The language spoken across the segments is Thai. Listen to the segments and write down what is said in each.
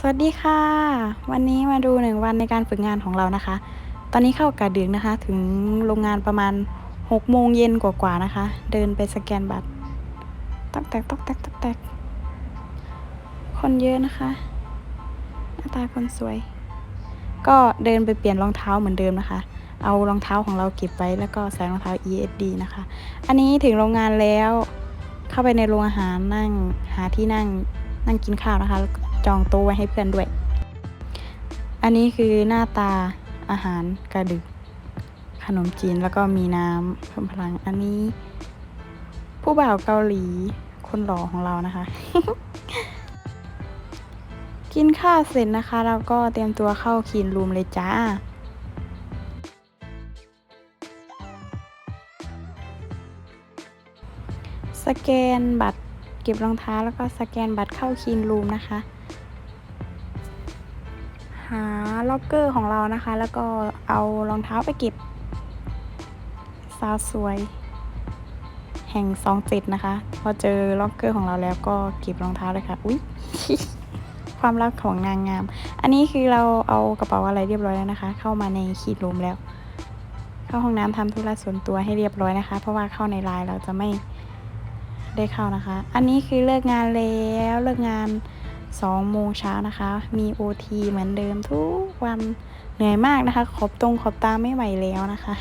สวัสดีค่ะ วันนี้มาดูหนึ่งวันในการฝึกงานของเรานะคะ ตอนนี้เข้ากะดึกนะคะ ถึงโรงงานประมาณ6โมงเย็นกว่าๆนะคะ เดินไปสแกนบัตรตอกแตกตอกแตกตอกแตกคนเยอะนะคะ หน้าตาคนสวย ก็เดินไปเปลี่ยนรองเท้าเหมือนเดิมนะคะ เอารองเท้าของเราเก็บไว้แล้วก็ใส่รองเท้า ESD นะคะ อันนี้ถึงโรงงานแล้ว เข้าไปในโรงอาหารนั่งหาที่นั่งนั่งกินข้าวนะคะ จองโต๊ะไว้ให้เพื่อนด้วย อันนี้คือหน้าตาอาหารกระดึก ขนมจีนแล้วก็มีน้ำเพิ่มพลัง อันนี้ ผู้บ่าวเกาหลีคนหล่อของเรานะคะ กินข้าวเสร็จนะคะแล้วก็เตรียมตัวเข้าคีนรูมเลยจ้าสแกนบัตรเก็บรองเท้าแล้วก็สแกนบัตรเข้าคีนรูมนะคะ หาล็อกเกอร์ของเรานะคะ แล้วก็เอารองเท้าไปเก็บสาวสวย แห่งสองเจ็ดนะคะ พอเจอล็อกเกอร์ของเราแล้วก็เก็บรองเท้าเลยค่ะ อุ๊ย ความลับของนางงาม อันนี้คือเราเอากระเป๋าอะไรเรียบร้อยแล้วนะคะ เข้ามาในคีดรูมแล้ว เข้าห้องน้ำทำธุระส่วนตัวให้เรียบร้อยนะคะ เพราะว่าเข้าในไลน์เราจะไม่ได้เข้านะคะ อันนี้คือเลิกงานแล้วเลิกงาน 2 โมงเช้านะคะ มี OT เหมือนเดิมทุกวันเหนื่อยมากนะคะ ขอบตรงขอบตาไม่ไหวแล้วนะคะ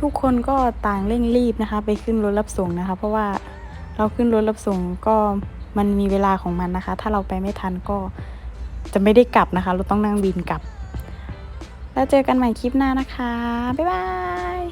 ทุกคนก็ต่างเร่งรีบนะคะ ไปขึ้นรถรับส่งนะคะ เพราะว่าเราขึ้นรถรับส่งก็มันมีเวลาของมันนะคะ ถ้าเราไปไม่ทันก็จะไม่ได้กลับนะคะ เราต้องนั่งบินกลับ แล้วเจอกันใหม่คลิปหน้านะคะ บ๊ายบาย